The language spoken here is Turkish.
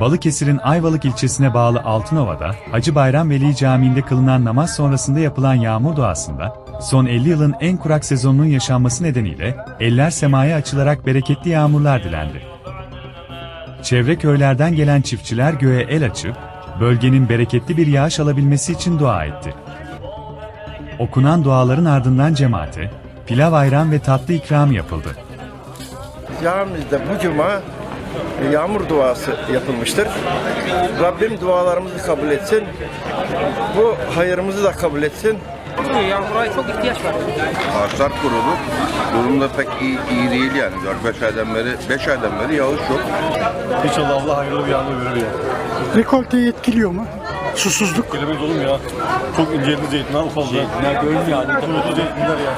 Balıkesir'in Ayvalık ilçesine bağlı Altınova'da, Hacı Bayram Veli Camii'nde kılınan namaz sonrasında yapılan yağmur duasında, son 50 yılın en kurak sezonunun yaşanması nedeniyle, eller semaya açılarak bereketli yağmurlar dilendi. Çevre köylerden gelen çiftçiler göğe el açıp, bölgenin bereketli bir yağış alabilmesi için dua etti. Okunan duaların ardından cemaate, pilav ayran ve tatlı ikram yapıldı. Camimizde bu cuma yağmur duası yapılmıştır. Rabbim dualarımızı kabul etsin. Bu hayırımızı da kabul etsin. Yağmura çok ihtiyaç var. Ağaçlar kurudu. Durum da pek iyi, iyi değil yani. 4-5 aydan beri, 5 aydan beri yağış yok. İnşallah Allah hayırlı bir yağmur verir ya. Rekolteyi etkiliyor mu? Susuzluk. Gelemeyiz oğlum ya. Çok inceldi zeytinler ufaldı. Zeytinler görünmüyor yani. Kurudu zeytinler ya.